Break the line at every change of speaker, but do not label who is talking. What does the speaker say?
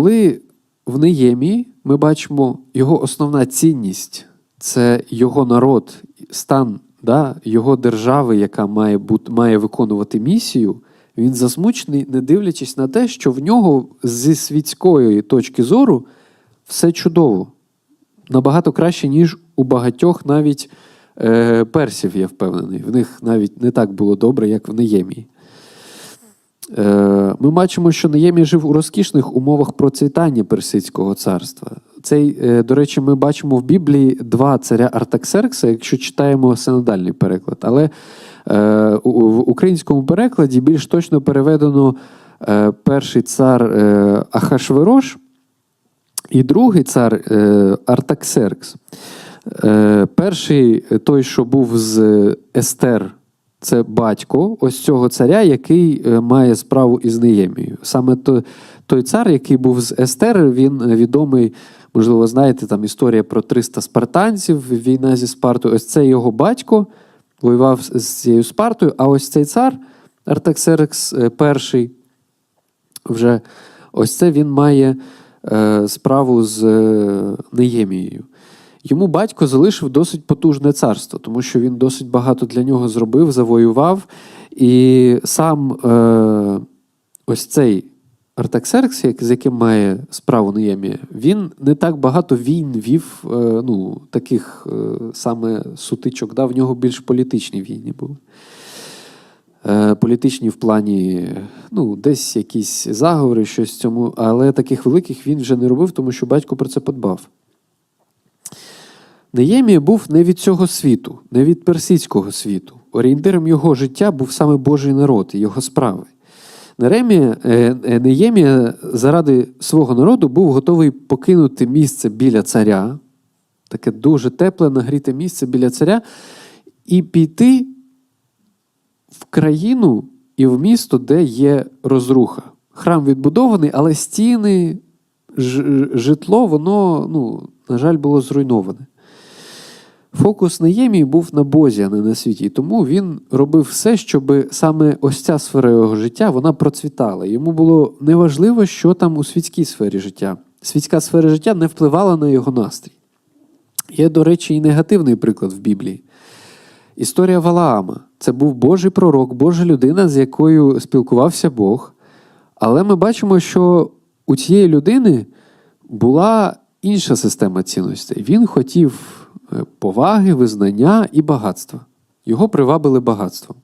Коли в Неємії ми бачимо його основна цінність це його народ, стан да, його держави, яка має, бути, має виконувати місію, він засмучений, не дивлячись на те, що в нього зі світської точки зору все чудово. Набагато краще, ніж у багатьох навіть е, персів, я впевнений. В них навіть не так було добре, як в Неємії. Е, Ми бачимо, що Неємія жив у розкішних умовах процвітання Персидського царства. Цей, е, до речі, ми бачимо в Біблії два царя Артаксеркса, якщо читаємо синодальний переклад. Але е, в українському перекладі більш точно переведено е, перший цар е, Ахашверош і другий цар е, Артаксеркс. Е, перший, е, той, що був з Естер, це батько ось цього царя, який е, має справу із Неємією. Саме той, цар, який був з Естер, він е, відомий, можливо, знаєте, там історія про 300 спартанців, війна зі Спартою. Ось це його батько воював з цією Спартою, а ось цей цар Артаксеркс е, перший, вже ось це він має е, справу з е, Неємією. Йому батько залишив досить потужне царство, тому що він досить багато для нього зробив, завоював. І сам е, ось цей Артаксеркс, з яким має справу Неємія, він не так багато війн вів, е, ну, таких е, саме сутичок, да, в нього більш політичні війни були. Е, політичні в плані, ну, десь якісь заговори, щось цьому, але таких великих він вже не робив, тому що батько про це подбав. Неємія був не від цього світу, не від персидського світу. Орієнтиром його життя був саме Божий народ і його справи. Неремія, е, е, Неємія заради свого народу був готовий покинути місце біля царя, таке дуже тепле, нагріте місце біля царя, і піти в країну і в місто, де є розруха. Храм відбудований, але стіни, житло, воно, ну, на жаль, було зруйноване. Фокус Неємії був на Бозі, а не на світі. Тому він робив все, щоб саме ось ця сфера його життя вона процвітала. Йому було неважливо, що там у світській сфері життя. Світська сфера життя не впливала на його настрій. Є, до речі, і негативний приклад в Біблії. Історія Валаама. Це був Божий пророк, Божа людина, з якою спілкувався Бог. Але ми бачимо, що у цієї людини була інша система цінностей. Він хотів поваги, визнання і багатства. Його привабили багатством.